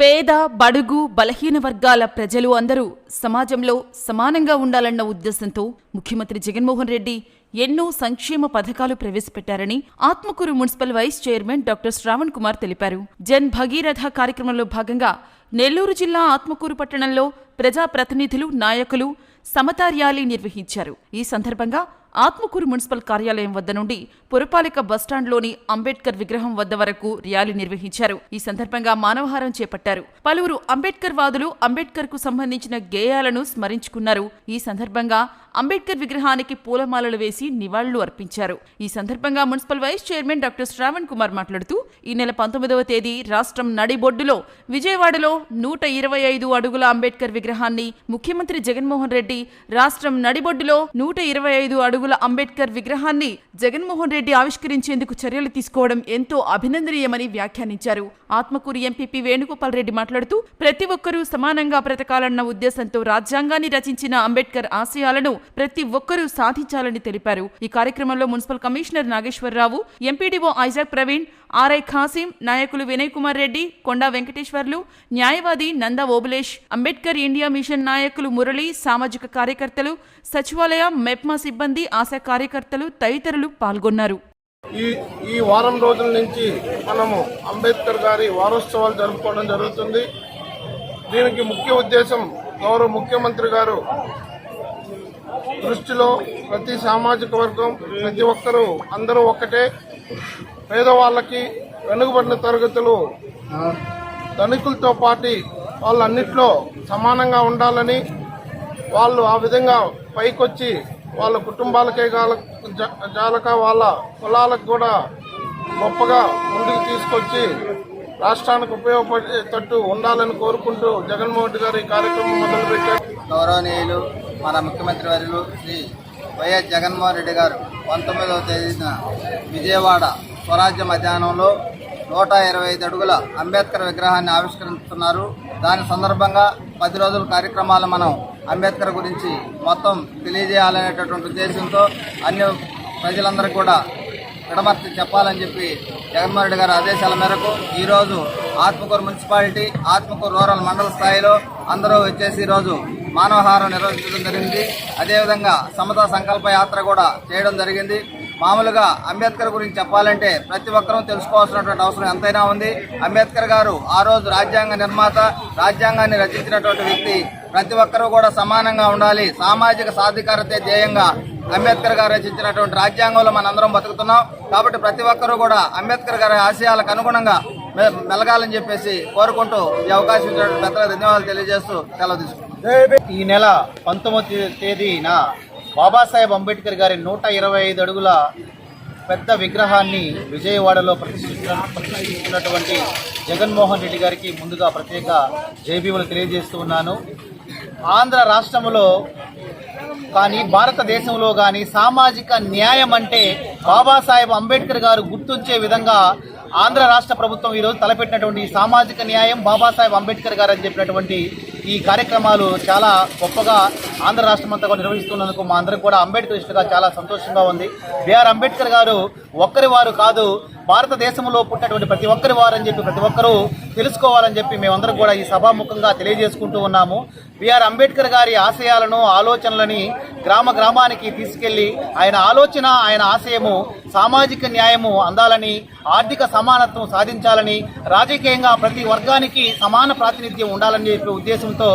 పేద బడుగు బలహీన వర్గాల ప్రజలు అందరూ సమాజంలో సమానంగా ఉండాలన్న ఉద్దేశంతో ముఖ్యమంత్రి జగన్మోహన్ రెడ్డి ఎన్నో సంక్షేమ పథకాలు ప్రవేశపెట్టారని Atmakur municipal vice chairman doctor Shravan Kumar తెలిపారు. జన్ భగీరథ కార్యక్రమంలో భాగంగా నెల్లూరు జిల్లా ఆత్మకూరు పట్టణంలో ప్రజాప్రతినిధులు నాయకులు సమతార్యాలి నిర్వహించారు. ఈ సందర్భంగా ఆత్మకూరు మున్సిపల్ కార్యాలయం వద్ద నుండి పురపాలిక బస్టాండ్లోని అంబేద్కర్ విగ్రహం వద్ద వరకు ర్యాలీ నిర్వహించారు. ఈ సందర్భంగా మానవహారం చేపట్టారు. పలువురు అంబేద్కర్ వాదులు అంబేద్కర్కు సంబంధించిన గేయాలను స్మరించుకున్నారు. ఈ సందర్భంగా అంబేద్కర్ విగ్రహానికి పూలమాలలు వేసి నివాళులు అర్పించారు. ఈ సందర్భంగా municipal vice chairman doctor Shravan Kumar మాట్లాడుతూ ఈ నెల పంతొమ్మిదవ తేదీ రాష్ట్రం నడిబొడ్డులో విజయవాడలో నూట ఇరవై ఐదు అడుగుల అంబేద్కర్ విగ్రహాన్ని ముఖ్యమంత్రి జగన్మోహన్ రెడ్డి రాష్ట్రం నడిబొడ్డులో నూట ఇరవై ఐదు అడుగుల అంబేద్కర్ విగ్రహాన్ని జగన్మోహన్ రెడ్డి ఆవిష్కరించేందుకు చర్యలు తీసుకోవడం ఎంతో అభినందనీయమని వ్యాఖ్యానించారు. ఆత్మకూరు ఎంపీపీ వేణుగోపాల్ రెడ్డి మాట్లాడుతూ ప్రతి ఒక్కరూ సమానంగా బ్రతకాలన్న ఉద్దేశంతో రాజ్యాంగాన్ని రచించిన అంబేద్కర్ ఆశయాలను ప్రతి ఒక్కరూ సాధించాలని తెలిపారు. ఈ కార్యక్రమంలో municipal commissioner Nageswara Rao MPDO Isaac Praveen RI Khasim నాయకులు వినయ్ కుమార్ రెడ్డి కొండా వెంకటేశ్వర్లు న్యాయవాది నంద ఓబులేష్ అంబేద్కర్ ఇండియా మిషన్ నాయకులు మురళి సామాజిక కార్యకర్తలు సచివాలయ మెప్మా సిబ్బంది ఆశా కార్యకర్తలు తదితరులు పాల్గొన్నారు. ఈ ఈ వారం రోజుల నుంచి మనము అంబేద్కర్ గారి వారోత్సవాలు జరుపుకోవడం జరుగుతుంది. దీనికి ముఖ్య ఉద్దేశం గౌరవ ముఖ్యమంత్రి గారు దృష్టిలో ప్రతి సామాజిక వర్గం ప్రతి ఒక్కరూ అందరూ ఒక్కటే. పేదవాళ్ళకి వెనుకబడిన తరగతులు ధనికులతో పాటు వాళ్ళన్నిట్లో సమానంగా ఉండాలని వాళ్ళు ఆ విధంగా పైకొచ్చి వాళ్ళ కుటుంబాలకే జాలక వాళ్ళ కులాలకు కూడా గొప్పగా ముందుకు తీసుకొచ్చి రాష్ట్రానికి ఉపయోగపడేటట్టు ఉండాలని కోరుకుంటూ జగన్మోహన్ రెడ్డి గారు ఈ కార్యక్రమం మొదలుపెట్టారు. గౌరవనీయులు మన ముఖ్యమంత్రి వర్యులు శ్రీ వైఎస్ జగన్మోహన్ రెడ్డి గారు పంతొమ్మిదవ తేదీన విజయవాడ స్వరాజ్య మధ్యాహ్నంలో నూట ఇరవై ఐదు అడుగుల అంబేద్కర్ విగ్రహాన్ని ఆవిష్కరిస్తున్నారు. దాని సందర్భంగా పది రోజుల కార్యక్రమాలు మనం అంబేద్కర్ గురించి మొత్తం తెలియజేయాలనేటటువంటి ఉద్దేశంతో అన్ని ప్రజలందరికీ కూడా విడమర్చి చెప్పాలని చెప్పి జగన్మోహన్ రెడ్డి గారి ఆదేశాల మేరకు ఈరోజు ఆత్మకూరు మున్సిపాలిటీ ఆత్మకూరు రూరల్ మండల స్థాయిలో అందరూ వచ్చేసి ఈరోజు మానవహారం నిర్వహించడం జరిగింది. అదేవిధంగా సమతా సంకల్ప యాత్ర కూడా చేయడం జరిగింది. మామూలుగా అంబేద్కర్ గురించి చెప్పాలంటే ప్రతి ఒక్కరూ తెలుసుకోవాల్సినటువంటి అవసరం ఎంతైనా ఉంది. అంబేద్కర్ గారు ఆ రోజు రాజ్యాంగ నిర్మాత రాజ్యాంగాన్ని రచించినటువంటి వ్యక్తి. ప్రతి ఒక్కరూ కూడా సమానంగా ఉండాలి. సామాజిక సాధికారత ధ్యేయంగా అంబేద్కర్ గారు రచించినటువంటి రాజ్యాంగంలో మనందరం బతుకుతున్నాం. కాబట్టి ప్రతి ఒక్కరూ కూడా అంబేద్కర్ గారి ఆశయాలకు అనుగుణంగా మె- మెలగాలని చెప్పేసి కోరుకుంటూ ఈ అవకాశం ఇచ్చినటువంటి పెద్దలకు ధన్యవాదాలు తెలియజేస్తూ సెలవు తీసుకుంటాం ఈ నెల పంతొమ్మిది తేదీన బాబాసాహెబ్ అంబేద్కర్ గారి నూట ఇరవై ఐదు అడుగుల పెద్ద విగ్రహాన్ని విజయవాడలో ప్రతిష్ఠించిన ప్రతిష్ఠిస్తున్నటువంటి జగన్మోహన్ రెడ్డి గారికి ముందుగా ప్రత్యేక జైబీములు తెలియజేస్తూ ఉన్నాను. ఆంధ్ర రాష్ట్రంలో కానీ భారతదేశంలో కానీ సామాజిక న్యాయం అంటే బాబాసాహెబ్ అంబేద్కర్ గారు గుర్తుంచే విధంగా ఆంధ్ర రాష్ట్ర ప్రభుత్వం ఈరోజు తలపెట్టినటువంటి సామాజిక న్యాయం బాబాసాహెబ్ అంబేద్కర్ గారు అని చెప్పినటువంటి ఈ కార్యక్రమాలు చాలా గొప్పగా ఆంధ్ర రాష్ట్రం అంతా కూడా నిర్వహిస్తున్నందుకు మా అందరికి కూడా అంబేద్కర్ ఇష్టగా చాలా సంతోషంగా ఉంది. బిఆర్ అంబేద్కర్ గారు ఒక్కరి వారు కాదు భారతదేశంలో పుట్టినటువంటి ప్రతి ఒక్కరి వారని చెప్పి ప్రతి ఒక్కరూ తెలుసుకోవాలని చెప్పి మేమందరం కూడా ఈ సభాముఖంగా తెలియజేసుకుంటూ ఉన్నాము. బిఆర్ అంబేద్కర్ గారి ఆశయాలను ఆలోచనలని గ్రామ గ్రామానికి తీసుకెళ్ళి ఆయన ఆలోచన ఆయన ఆశయము సామాజిక న్యాయము అందాలని ఆర్థిక సమానత్వం సాధించాలని రాజకీయంగా ప్రతి వర్గానికి సమాన ప్రాతినిధ్యం ఉండాలని చెప్పే ఉద్దేశంతో